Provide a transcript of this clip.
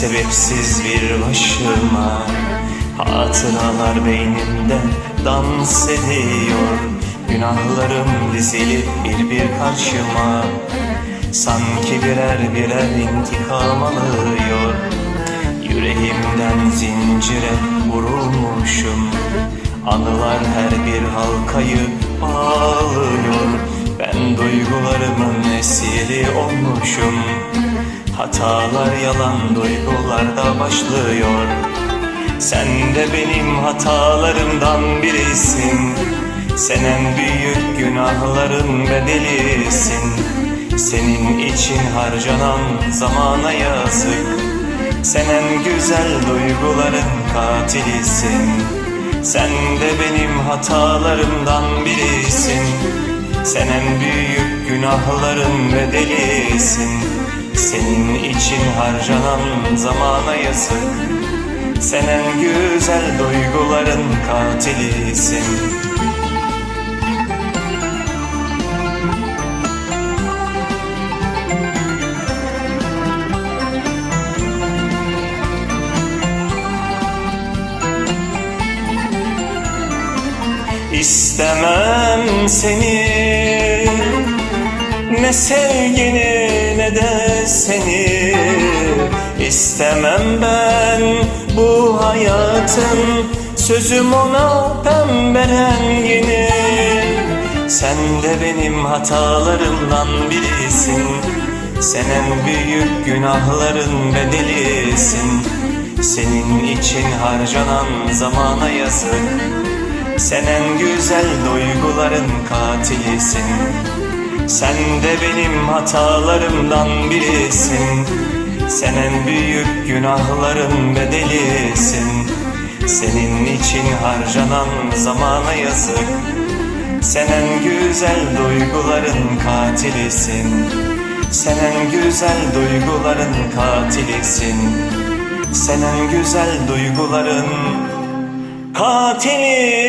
Sebepsiz bir başıma Hatıralar beynimde dans ediyor. Günahlarım dizilip bir bir karşıma. Sanki birer birer intikam alıyor. Yüreğimden zincire vurulmuşum. Anılar her bir halkayı bağlıyor. Ben duygularımın esiri olmuşum Hatalar yalan duygularda başlıyor. Sen de benim hatalarımdan birisin. Sen en büyük günahların bedelisin. Senin için harcanan zamana yazık. Sen en güzel duyguların katilisin. Sen de benim hatalarımdan birisin. Sen en büyük günahların bedelisin Senin için harcanan zamana yazık. Sen en güzel duyguların katilisin. İstemem seni Ne sevgini ne de seni. İstemem ben bu hayatın Sözüm ona pembe rengini. Sen de benim hatalarımdan birisin. Sen en büyük günahların bedelisin. Senin için harcanan zamana yazık. Sen en güzel duyguların katilisin Sen de benim hatalarımdan birisin. Sen en büyük günahların bedelisin. Senin için harcanan zamana yazık. Sen en güzel duyguların katilisin. Sen en güzel duyguların katilisin. Sen en güzel duyguların katilisin